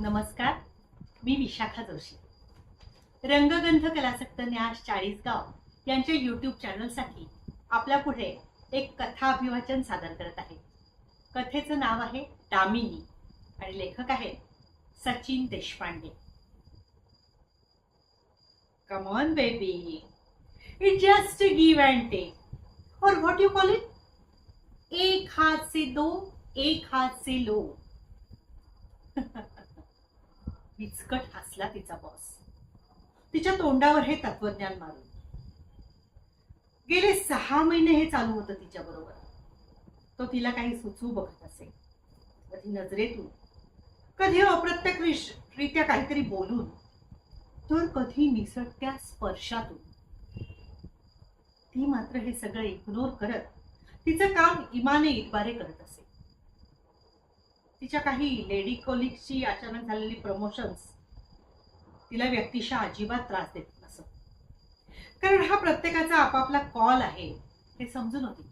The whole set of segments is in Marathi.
नमस्कार मी विशाखा जोशी. रंगगंध कलासक्त न्यास चाळीसगाव यांच्या यूट्यूब चॅनलसाठी आपल्या पुढे एक कथा अभिवाचन सादर करत आहे. कथेचं नाव आहे दामिनी आणि लेखक आहेत Sachin Deshpande. Come on baby it just give and take और व्हॉट यू कॉल इट एक हात से दो एक हात से लो. विचकट हसला तिचा बॉस तिच्या तोंडावर हे तत्वज्ञान मारून. गेले सहा महिने हे चालू होतं तिच्या बरोबर. तो तिला काही सुचवू बघत असे. कधी नजरेतून कधी अप्रत्यक्ष रित्या काहीतरी बोलून तर कधी निसटत्या स्पर्शातून. ती मात्र हे सगळं इग्नोर करत तिचं काम इमाने इतबारे करत असे. तिच्या काही लेडी कोलिग्सची अचानक झालेली प्रमोशन्स तिला व्यक्तिशा अजिबात त्रास देत नसत. कारण हा प्रत्येकाचा आपापला कॉल आहे हे समजून होती.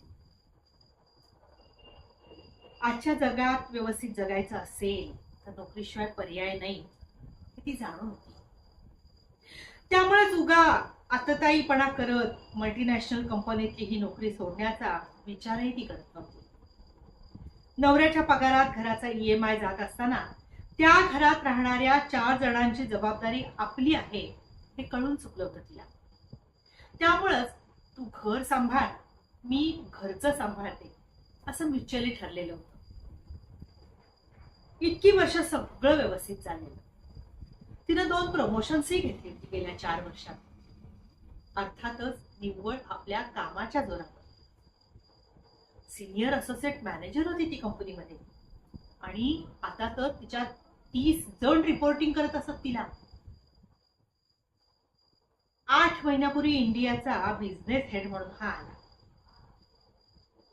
आजच्या जगात व्यवस्थित जगायचं असेल तर नोकरीशिवाय पर्याय नाही हे ती जाणून होती. त्यामुळेच उगा आतताईपणा करत मल्टीनॅशनल कंपनीतली ही नोकरी सोडण्याचा विचारही ती करत नव्हती. नवऱ्याच्या पगारात घराचा ई एम आय जात असताना त्या घरात राहणाऱ्या चार जणांची जबाबदारी आपली आहे हे कळून चुकलं होतं तिला. त्यामुळंच तू घर सांभाळ मी घरचं सांभाळते असं म्युच्युअली ठरलेलं होतं. इतकी वर्ष सगळं व्यवस्थित चाललेलं. तिनं दोन प्रमोशन्सही घेतली गेल्या चार वर्षात. अर्थातच निव्वळ आपल्या कामाच्या जोरात सिनियर असोसिएट मॅनेजर होती ती कंपनीमध्ये. आणि आता तर तिच्या तीस जण रिपोर्टिंग करत असत तिला. आठ महिन्यापूर्वी इंडियाचा बिझनेस हेड म्हणून हा आला.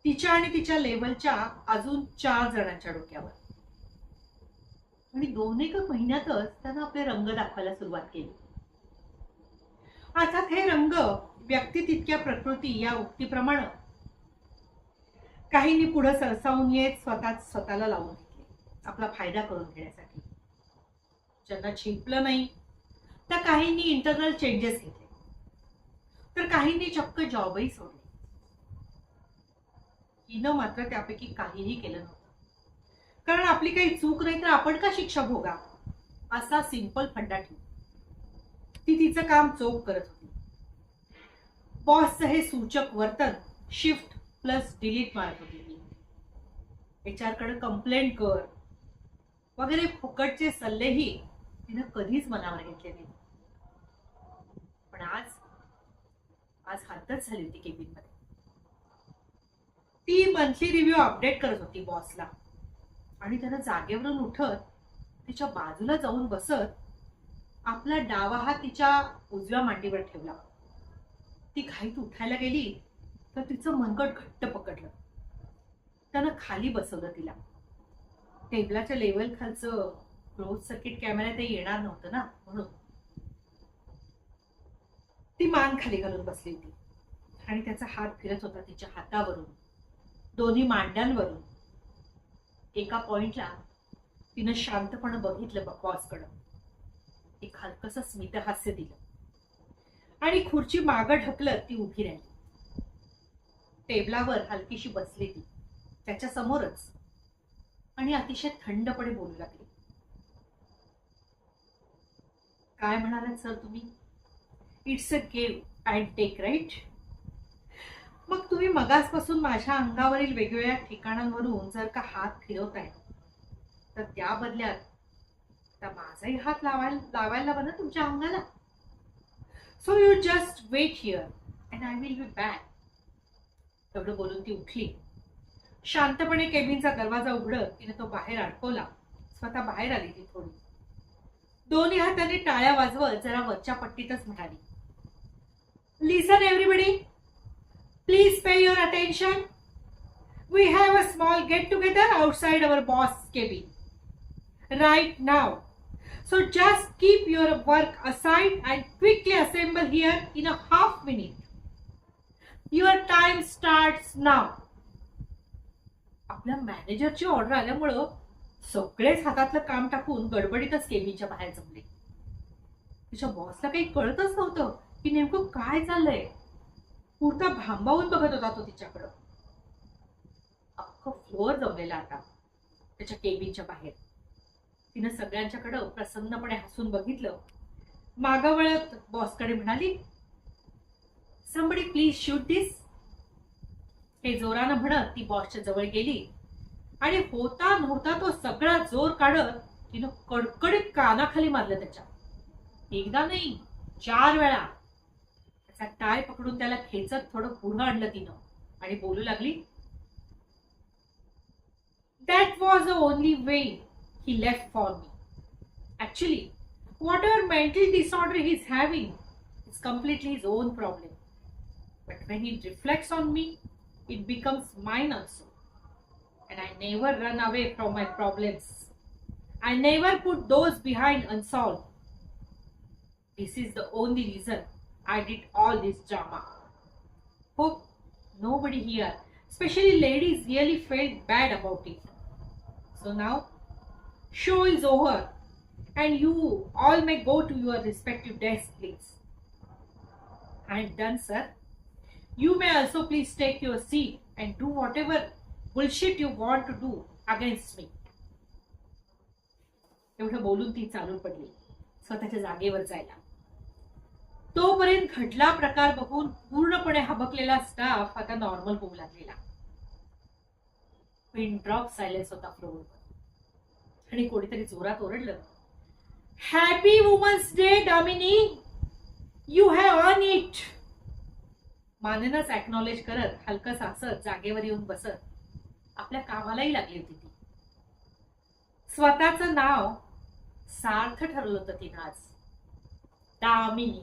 तिच्या आणि तिच्या लेवलच्या अजून चार जणांच्या डोक्यावर. आणि दोन एक महिन्यातच त्यानं आपले रंग दाखवायला सुरुवात केली. अर्थात हे रंग व्यक्ती तितक्या प्रकृती या उक्तीप्रमाणे काहींनी पुढे सरसावून येत स्वतः स्वतःला लावून घेतले. आपला फायदा करून घेण्यासाठी. ज्यांना शिंपलं नाही त्या काहींनी इंटरनल चेंजेस घेतले. तर काहींनी चक्क जॉबही सोडले. हिनं मात्र त्यापैकी काहीही केलं नव्हतं. कारण आपली काही चूक नाही तर आपण का शिक्षा भोगा असा सिंपल फंडा ठेवू ती तिचं काम चोख करत होती. बॉसचं हे सूचक वर्तन शिफ्ट प्लस डिलीट मारत एच आरकडे कंप्लेंट कर. वगैरे फुकटचे सल्लेही तिनं कधीच मनावर घेतले नाही पण आज आज हातच झाली होती केबिनमध्ये. ती मंथली रिव्ह्यू अपडेट करत होती बॉसला आणि त्यानं जागेवरून उठत तिच्या बाजूला जाऊन बसत आपला डावा हा तिच्या उजव्या मांडीवर ठेवला. ती घाईत उठायला गेली. तर तिचं मनगट घट्ट पकडलं. त्यानं खाली बसवलं तिला. टेबलाच्या लेवल खालचं क्लोज सर्किट कॅमेरा ते येणार नव्हतं ना म्हणून. ती मान खाली घालून बसली होती. आणि त्याचा हात फिरत होता तिच्या हातावरून. दोन्ही मांड्यांवरून. एका पॉइंटला तिनं शांतपणे बघितलं बॉसकडं एक हलकस स्मितहास्य दिलं. आणि खुर्ची मागं ढकलत ती उभी राहिली. टेबलावर हलकीशी बसली ती. त्याच्या समोरच. आणि अतिशय थंडपणे बोलू लागली. काय म्हणालात सर तुम्ही? It's a give and take right? मग तुम्ही मगासपासून माझ्या अंगावरील वेगवेगळ्या ठिकाणांवरून जर का हात फिरवताय तर त्या बदल्यात तर माझाही हात लावायला लावायला बघा तुमच्या अंगाला. So you just wait here and I will be back एवढं बोलून ती उठली. शांतपणे केबिनचा दरवाजा उघडत तिने तो बाहेर अडकवला. स्वतः बाहेर आली ती थोडी. दोन्ही हाताने टाळ्या वाजवत जरा वरच्या पट्टीतच म्हणाली listen everybody please pay your attention we have a small get together outside our boss cabin right now so just keep your work aside and quickly assemble here in a half minute your time start now आपल्या मॅनेजरची ऑर्डर आल्यामुळं सगळेच हातातलं काम टाकून गडबडीतच केबिनच्या बाहेर जमले. तिच्या बॉसला काही कळतच नव्हतं की नेमकं काय चाललंय. पुरता भांबावून बघत होता तो तिच्याकडं. अख्खं फ्लोअर जमलेला आता त्याच्या केबिनच्या बाहेर. तिनं सगळ्यांच्याकडं प्रसन्नपणे हसून बघितलं. मागं वळत बॉसकडे म्हणाली समबडी प्लीज शूट दिस हे जोरानं म्हणत ती बॉसच्या जवळ गेली. आणि होता नव्हता तो सगळा जोर काढत तिनं कडकडीत कानाखाली मारलं त्याच्या. एकदा नाही चार वेळा. त्याचा टाय पकडून त्याला खेचत थोडं पुढं आणलं तिनं. आणि बोलू लागली that was the only way he left for me actually whatever mental disorder he is having is completely his own problem But when it reflects on me, it becomes mine also. And I never run away from my problems. I never put those behind unsolved. This is the only reason I did all this drama. Hope nobody here, especially ladies, really felt bad about it. So now, show is over and you all may go to your respective desks, please. I am done, sir. You may also please take your seat and do whatever bullshit you want to do against me. एवढं बोलून ती चालू पडली. स्वतःच्या जागेवर जायला. तोपर्यंत घडला प्रकार बघून पूर्णपणे हबकलेला स्टाफ आता नॉर्मल होऊ लागलेला. पिन ड्रॉप सायलेन्स होता फ्लोरवर आणि कोणीतरी जोरात ओरडलं. Happy women's day Damini you have on it मानेनच acknowledge करत हलकं सासत जागेवर येऊन बसत. आपल्या कामालाही लागली होती ती. स्वतःचं नाव सार्थ ठरलं होतं तिनं आज. दामिनी.